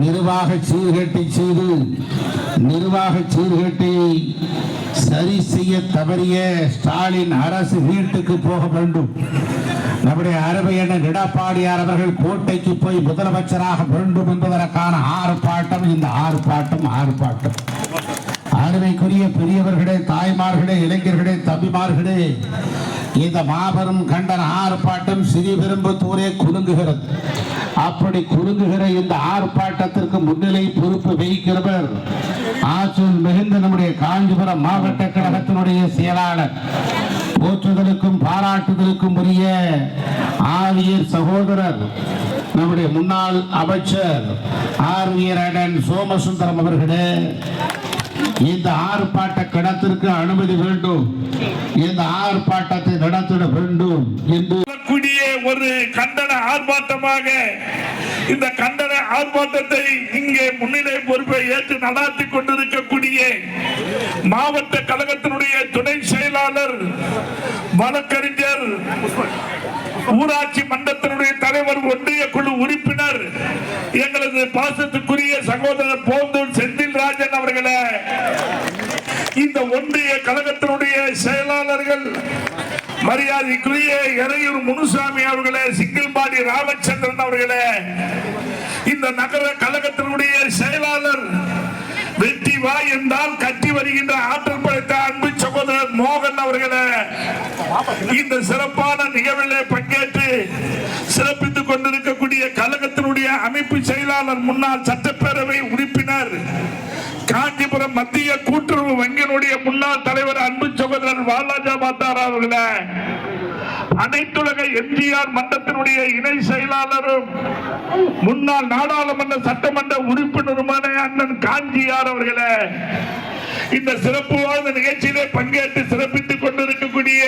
நிர்வாக சீர்கேட்டை செய்து நிர்வாக சீர்கேட்டை சரி செய்ய தவறிய ஸ்டாலின் அரசு வீட்டுக்கு போக வேண்டும். நம்முடைய அருமையான எடப்பாடியார் அவர்கள் கோட்டைக்கு போய் முதலமைச்சராக வேண்டும் என்பதற்கான ஆர்ப்பாட்டம் இந்த ஆர்ப்பாட்டம் ஆர்ப்பாட்டம். அருமைக்குரிய பெரியவர்களே தாய்மார்களே இளைஞர்களே தம்பிமார்களே இந்த மாபெரும் கண்டன ஆர்ப்பாட்டம் சிறிபெரும்புத்தூரே குலுங்குகிறது. அப்படி குறுங்குகிற இந்த ஆர்ப்பாட்டத்திற்கு முன்னிலை பொறுப்பு வகிக்கிறவர் ஆற்றல் மிகுந்த நம்முடைய காஞ்சிபுரம் மாவட்ட கழகத்தினுடைய செயலாளர். போற்றுதலுக்கும் பாராட்டுதலுக்கும் உரிய ஆவியர் சகோதரர் நம்முடைய முன்னாள் அமைச்சர் ஆர்வியர் அடன் சோமசுந்தரம் அவர்களே இந்த ஆர்ப்பாட்ட கடத்திற்கு அனுமதி வேண்டும். இந்த ஆர்ப்பாட்டத்தை நடத்திட வேண்டும் என்று ஒரு கண்டன ஆர்ப்பாட்டமாக இந்த கண்டன ஆர்ப்பாட்டத்தை இங்கே முன்னிலை பொறுப்பை ஏற்று நடாத்தி கொண்டிருக்கக்கூடிய மாவட்ட கழகத்தினுடைய துணை செயலாளர் வழக்கறிஞர் ஊராட்சி மன்றத்தினுடைய தலைவர் ஒன்றிய குழு உறுப்பினர் எங்களது பாசத்துக்குரிய சகோதரர் போந்தூர் செந்தில் ராஜன் அவர்களை இந்த ஒன்றிய கழகத்தினுடைய செயலாளர்கள் மரியாதைக்குரிய இறையூர் முனுசாமி அவர்களே சிங்கிள்பாடி ராமச்சந்திரன் அவர்களே இந்த நகர கழகத்தினுடைய செயலாளர் வெற்றி வா என்றால் கட்டி வருகின்ற ஆற்றல் படைத்த அன்பு சகோதரர் மோகன் அவர்களே இந்த சிறப்பான நிகழ்வில் பங்கேற்று சிறப்பித்துக் கொண்டிருக்கக்கூடிய கழகத்தினுடைய அமைப்பு செயலாளர் முன்னாள் சட்டப்பேரவை உறுப்பினர் காஞ்சிபுரம் மத்திய கூட்டுறவு வங்கியினுடைய முன்னாள் தலைவர் அன்பு சகோதரர் வாலாஜா மாத்தாரா அவர்களே அனைத்துலக எம்ஜிஆர் மன்றத்தினுடைய இணை செயலாளரும் முன்னாள் நாடாளுமன்ற சட்டமன்ற உறுப்பினருமான அண்ணன் காஞ்சியார் அவர்களே இந்த சிறப்பு வாழ்ந்த நிகழ்ச்சியிலே பங்கேற்று சிறப்பித்துக் கொண்டிருக்கக்கூடிய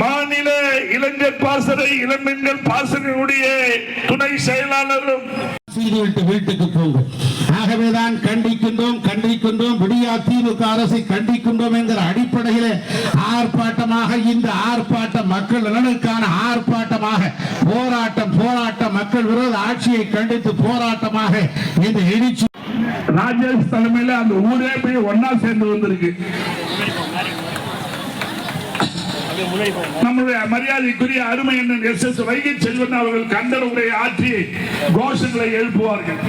மாநில இளைஞர் பாசறை இளம்பெண்கள் பாசறையினுடைய துணை செயலாளரும். வீட்டுக்கு போங்கள். ஆகவேதான் கண்டிக்கின்றோம் கண்டி அதிமுக அரசை கண்டிக்கின்றோம் என்கிற அடிப்படையில் ஆர்ப்பாட்டமாக இந்த ஆர்ப்பாட்டம் மக்கள் நலனுக்கான ஆர்ப்பாட்டமாக போராட்டம் போராட்டம் மக்கள் விரோத ஆட்சியை கண்டித்து போராட்டமாக இந்த எழுச்சி ராஜேஷ் தலைமையில அந்த ஊரே போய் ஒன்னா சேர்ந்து வந்திருக்கு. நம்முடைய மரியாதைக்குரிய அருமை என்ன எஸ் எஸ் வைகை செல்வன் அவர்கள் கண்டன உரை ஆற்றி கோஷங்களை எழுப்புவார்கள்.